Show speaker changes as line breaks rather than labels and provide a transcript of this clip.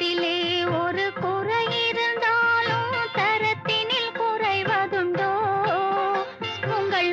தரத்திலே ஒரு குறை இருந்தாலும் தரத்தினில் குறைவதுண்டோ? உங்கள்